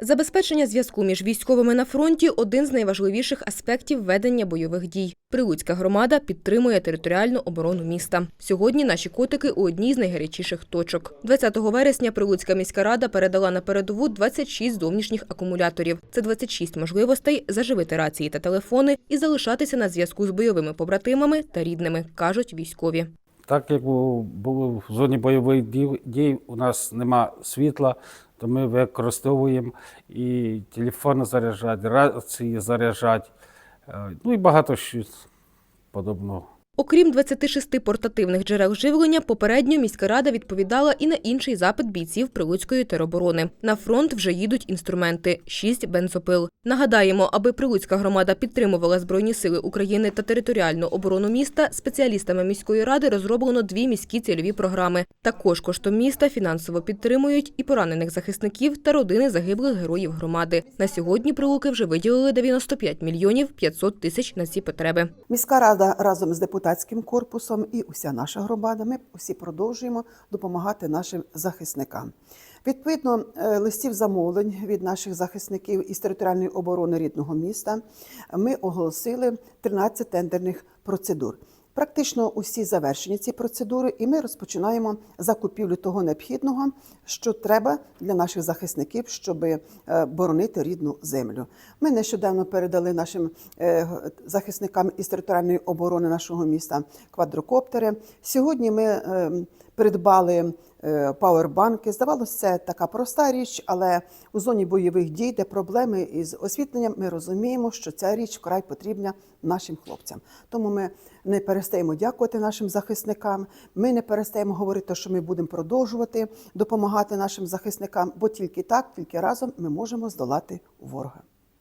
Забезпечення зв'язку між військовими на фронті один з найважливіших аспектів ведення бойових дій. Прилуцька громада підтримує територіальну оборону міста. Сьогодні наші котики у одній з найгарячіших точок. 20 вересня Прилуцька міська рада передала на передову 26 зовнішніх акумуляторів. Це 26 можливостей заживити рації та телефони і залишатися на зв'язку з бойовими побратимами та рідними, кажуть військові. Так як було в зоні бойових дій, у нас нема світла, то ми використовуємо і телефони заряджати, рації заряджати, е, ну і багато щось подобного. Окрім 26 портативних джерел живлення, попередньо міська рада відповідала і на інший запит бійців Прилуцької тероборони. На фронт вже їдуть інструменти – 6 бензопил. Нагадаємо, аби Прилуцька громада підтримувала Збройні сили України та територіальну оборону міста, спеціалістами міської ради розроблено дві міські цільові програми. Також коштом міста фінансово підтримують і поранених захисників та родини загиблих героїв громади. На сьогодні Прилуки вже виділили 95 мільйонів 500 тисяч на ці потреби. Міська рада разом з депутатським корпусом і уся наша громада. Ми всі продовжуємо допомагати нашим захисникам. Відповідно, е, листів замовлень від наших захисників із територіальної оборони рідного міста ми оголосили 13 тендерних процедур. Практично усі завершені ці процедури, і ми розпочинаємо закупівлю того необхідного, що треба для наших захисників, щоб е, боронити рідну землю. Ми нещодавно передали нашим е, захисникам із територіальної оборони нашого міста квадрокоптери. Сьогодні ми е, придбали е, пауербанки. Здавалося, це така проста річ, але у зоні бойових дій, де проблеми із освітленням, ми розуміємо, що ця річ вкрай потрібна нашим хлопцям. Тому ми не перестаємо дякувати нашим захисникам. Ми не перестаємо говорити, що ми будемо продовжувати допомагати нашим захисникам, бо тільки так, тільки разом ми можемо здолати ворога.